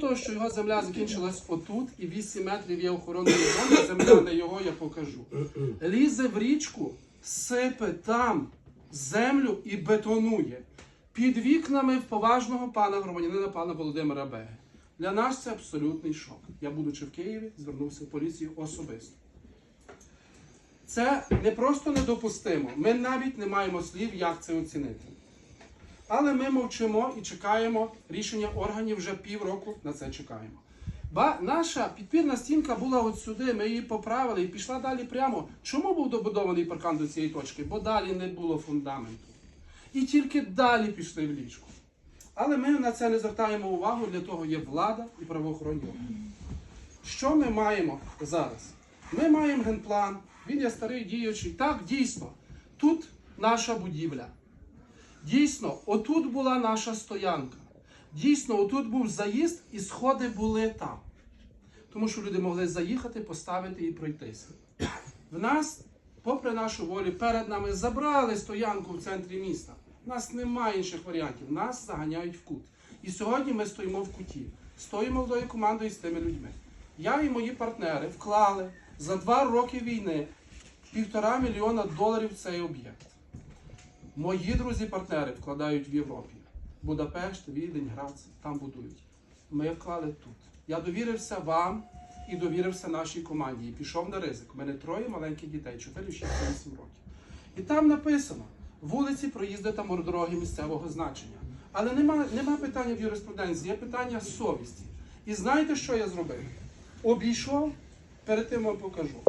того, що його земля закінчилась отут, і 8 метрів є охоронною зоною, земля не його, я покажу. Лізе в річку, сипе там землю і бетонує. Під вікнами в поважного пана громадянина пана Володимира Беги. Для нас це абсолютний шок. Я, будучи в Києві, звернувся в поліцію особисто. Це не просто недопустимо. Ми навіть не маємо слів, як це оцінити. Але ми мовчимо і чекаємо рішення органів вже півроку на це чекаємо. Ба наша підпірна стінка була от сюди, ми її поправили і пішла далі прямо. Чому був добудований паркан до цієї точки? Бо далі не було фундаменту. І тільки далі пішли в ліжку. Але ми на це не звертаємо увагу, для того є влада і правоохоронні органи. Що ми маємо зараз? Ми маємо генплан, він є старий діючий. Так, дійсно, тут наша будівля. Дійсно, отут була наша стоянка. Дійсно, отут був заїзд і сходи були там. Тому що люди могли заїхати, поставити і пройтися. В нас, попри нашу волю, перед нами забрали стоянку в центрі міста. У нас немає інших варіантів. Нас заганяють в кут. І сьогодні ми стоїмо в куті. Стоїмо молодою командою з тими людьми. Я і мої партнери вклали за два роки війни півтора мільйона доларів в цей об'єкт. Мої друзі-партнери вкладають в Європі. Будапешт, Відень, Грац, там будують. Ми вклали тут. Я довірився вам і довірився нашій команді. І пішов на ризик. У мене троє маленьких дітей, 4, 6, 8 років. І там написано: вулиці, проїзди та дороги місцевого значення. Але нема, нема питання в юриспруденції, є питання совісті. І знаєте, що я зробив? Обійшов, перед тим вам покажу.